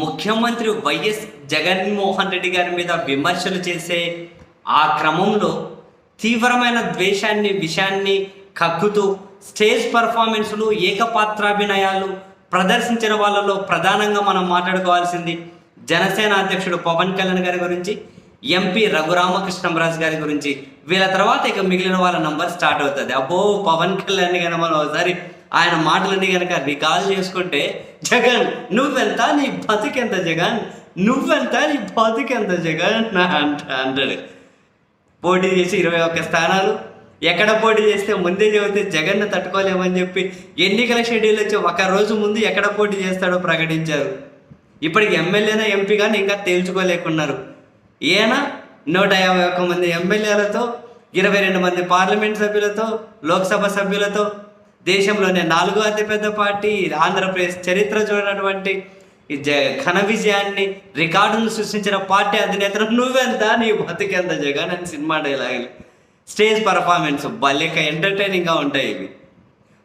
ముఖ్యమంత్రి వైఎస్ జగన్మోహన్ రెడ్డి గారి మీద విమర్శలు చేసే ఆ క్రమంలో తీవ్రమైన ద్వేషాన్ని విషయాన్ని కక్కుతూ స్టేజ్ పర్ఫార్మెన్స్లు ఏకపాత్రాభినయాలు ప్రదర్శించిన వాళ్ళలో ప్రధానంగా మనం మాట్లాడుకోవాల్సింది జనసేన అధ్యక్షుడు పవన్ కళ్యాణ్ గారి గురించి ఎంపీ రఘురామకృష్ణరాజు గారి గురించి. వీళ్ళ తర్వాత ఇక మిగిలిన వాళ్ళ నంబర్ స్టార్ట్ అవుతుంది. అబ్బో పవన్ కళ్యాణ్ గారు మనం ఒకసారి ఆయన మాటలని కనుక రికాల్ చేసుకుంటే జగన్ నువ్వెంత నీ బతికెంత జగన్? నువ్వెంత నీ బతికెంత జగన్? అంట అంటాడు. పోటీ చేసి ఇరవై ఒక్క స్థానాలు. ఎక్కడ పోటీ చేస్తే ముందే చెబితే జగన్ను తట్టుకోలేమని చెప్పి ఎన్నికల షెడ్యూల్ వచ్చి ఒక రోజు ముందు ఎక్కడ పోటీ చేస్తాడో ప్రకటించారు. ఇప్పటికి ఎమ్మెల్యేనా ఎంపీ కానీ ఇంకా తేల్చుకోలేకున్నారు. ఈయన నూట యాభై ఒక్క మంది ఎమ్మెల్యేలతో ఇరవై రెండు మంది పార్లమెంట్ సభ్యులతో లోక్సభ సభ్యులతో దేశంలోనే నాలుగో అతిపెద్ద పార్టీ ఆంధ్రప్రదేశ్ చరిత్ర చూడనటువంటి ఈ జ ఘన విజయాన్ని రికార్డును సృష్టించిన పార్టీ అధినేతలు నువ్వెంత? నీ బతికెంత జగన్ అని సినిమా డైలాగులు. స్టేజ్ పర్ఫార్మెన్స్ భలేక ఎంటర్టైనింగ్గా ఉంటాయి ఇవి.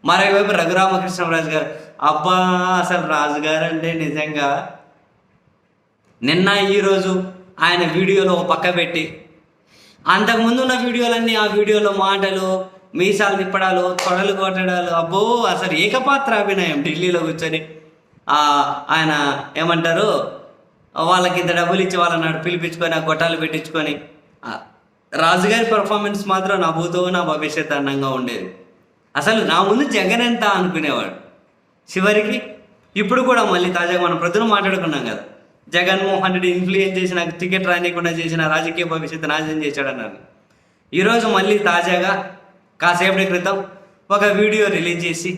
మరోవైపు రఘురామకృష్ణరాజు గారు అబ్బా అసలు రాజుగారు అంటే నిజంగా నిన్న ఈరోజు ఆయన వీడియోలో ఒక పక్క పెట్టి అంతకుముందు ఉన్న వీడియోలన్నీ ఆ వీడియోలో మాటలు మీసాలు తిప్పడాలు తొడలు కొట్టడాలు. అబ్బో అసలు ఏకపాత్ర అభినయం ఢిల్లీలో కూర్చొని. ఆయన ఏమంటారు? వాళ్ళకి ఇంత డబ్బులు ఇచ్చి వాళ్ళని నాడు పిలిపించుకొని ఆ గొట్టాలు పెట్టించుకొని. రాజుగారి పర్ఫార్మెన్స్ మాత్రం నా భూతో నా భవిష్యత్ అన్నంగా ఉండేది. అసలు నా ముందు జగన్ ఎంత అనుకునేవాడు? చివరికి ఇప్పుడు కూడా మళ్ళీ తాజాగా మనం ప్రజలు మాట్లాడుకున్నాం కదా. జగన్మోహన్ రెడ్డి ఇన్ఫ్లుయెన్స్ చేసిన టికెట్ రానియకుండా చేసిన రాజకీయ భవిష్యత్తు నాశనం చేశాడన్నారు. ఈరోజు మళ్ళీ తాజాగా కాసేపటి క్రితం ఒక వీడియో రిలీజ్ చేసి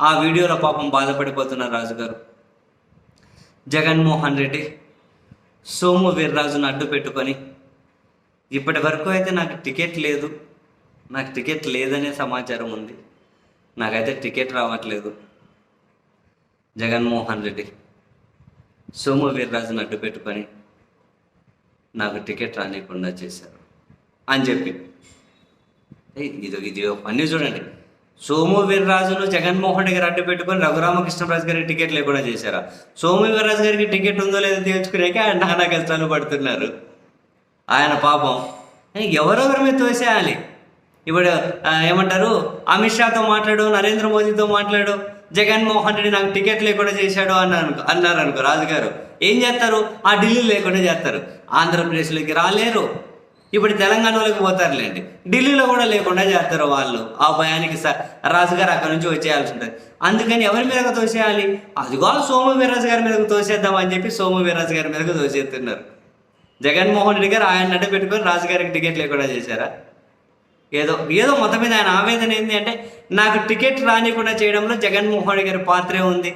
ఆ వీడియోలో పాపం బాధపడిపోతున్న రాజుగారు. జగన్మోహన్ రెడ్డి సోము వీర్రాజును అడ్డు పెట్టుకొని ఇప్పటి వరకు అయితే నాకు టికెట్ లేదు నాకు టికెట్ లేదనే సమాచారం ఉంది నాకైతే టికెట్ రావట్లేదు. జగన్మోహన్ రెడ్డి సోము వీర్రాజును అడ్డు పెట్టుకొని నాకు టికెట్ రానియకుండా చేశారు అని చెప్పి ఇది ఇది అన్నీ చూడండి. సోము వీర్రాజును జగన్మోహన్ రెడ్డి అడ్డు పెట్టుకొని రఘురామకృష్ణరాజు గారికి టికెట్ లేకుండా చేశారా? సోము వీర్రాజు గారికి టికెట్ ఉందో లేదో తేల్చుకునేకే ఆయన నానా కష్టాలు పడుతున్నారు. ఆయన పాపం. ఎవరెవరి మీద తోసేయాలి? ఇప్పుడు ఏమంటారు? అమిత్ షాతో మాట్లాడు నరేంద్ర మోదీతో మాట్లాడు జగన్మోహన్ రెడ్డి నాకు టికెట్ లేకుండా చేశాడు అన్నారు అన్నారు అనుకో రాజుగారు. ఏం చేస్తారు? ఆ ఢిల్లీ లేకుండా చేస్తారు. ఆంధ్రప్రదేశ్లోకి రాలేరు. ఇప్పుడు తెలంగాణలోకి పోతారులేండి. ఢిల్లీలో కూడా లేకుండా చేస్తారు వాళ్ళు. ఆ భయానికి స రాజుగారు అక్కడ నుంచి వచ్చేయాల్సి ఉంటుంది. అందుకని ఎవరి మీదకు తోసేయాలి? అదిగో సోము వీర్రాజు గారి మీదకు తోసేద్దాం అని చెప్పి సోము వీర్రాజు గారి మీదకు తోసేస్తున్నారు. జగన్మోహన్ రెడ్డి గారు ఆయన అడ్డ పెట్టుకొని రాజుగారికి టికెట్ లేకుండా చేశారా? ఏదో ఏదో మొత్తం మీద ఆయన ఆవేదన ఏంటి అంటే నాకు టికెట్ రానికుండా చేయడంలో జగన్మోహన్ రెడ్డి గారి పాత్రే ఉంది.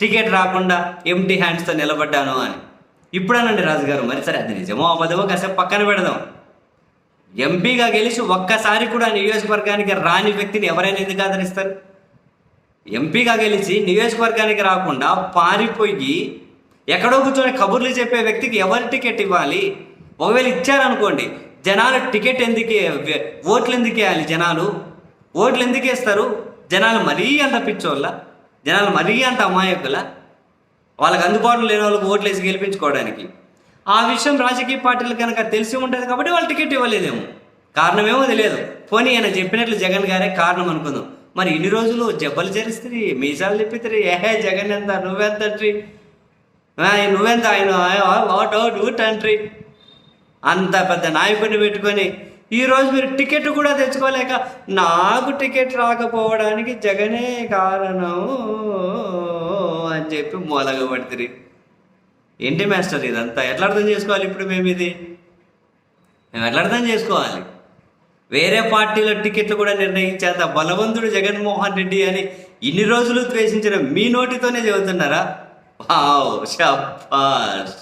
టికెట్ రాకుండా ఎంటీ హ్యాండ్స్తో నిలబడ్డాను అని. ఇప్పుడనండి రాజుగారు మరి సరే అది నిజమో అబద్ధమో కాసేపు పక్కన పెడదాం. ఎంపీగా గెలిచి ఒక్కసారి కూడా నియోజకవర్గానికి రాని వ్యక్తిని ఎవరైనా ఎందుకు ఆదరిస్తారు? ఎంపీగా గెలిచి నియోజకవర్గానికి రాకుండా పారిపోయి ఎక్కడో కూర్చొని కబుర్లు చెప్పే వ్యక్తికి ఎవరు టికెట్ ఇవ్వాలి? ఒకవేళ ఇచ్చారనుకోండి జనాలు టికెట్ ఎందుకు ఓట్లు ఎందుకు వేయాలి జనాలు? ఓట్లు ఎందుకు వేస్తారు? జనాలు మరీ అంత పిచ్చోళ్ళ? జనాలు మరీ అంత అమాయకుల? వాళ్ళకి అందుబాటులో లేని వాళ్ళకి ఓట్లు వేసి గెలిపించుకోవడానికి. ఆ విషయం రాజకీయ పార్టీలు కనుక తెలిసి ఉంటుంది కాబట్టి వాళ్ళు టికెట్ ఇవ్వలేదేమో. కారణమేమో తెలియదు. పోనీ ఆయన చెప్పినట్లు జగన్ గారే కారణం అనుకుందాం. మరి ఇన్ని రోజులు జబ్బలు చేరిస్తుంది మీసాలు చెప్పితే ఏహే జగన్ ఎంత నువ్వెంత ట్రీ నువ్వెంత ఆయన? వాట్ అవుట్ ఊట్ అంట్రీ అంత పెద్ద నాయకుడిని పెట్టుకొని ఈరోజు మీరు టికెట్ కూడా తెచ్చుకోలేక నాకు టికెట్ రాకపోవడానికి జగనే కారణం. అని చెప్పి మూలగబడుతుంది ఏంటి మాస్టర్ ఇదంతా? ఎట్లా అర్థం చేసుకోవాలి ఇప్పుడు మేము ఇది? మేము ఎట్లా అర్థం చేసుకోవాలి? వేరే పార్టీల టికెట్లు కూడా నిర్ణయించేంత బలవంతుడు జగన్మోహన్ రెడ్డి అని ఇన్ని రోజులు ద్వేషించిన మీ నోటితోనే చెబుతున్నారా? వావ్ షాబాష్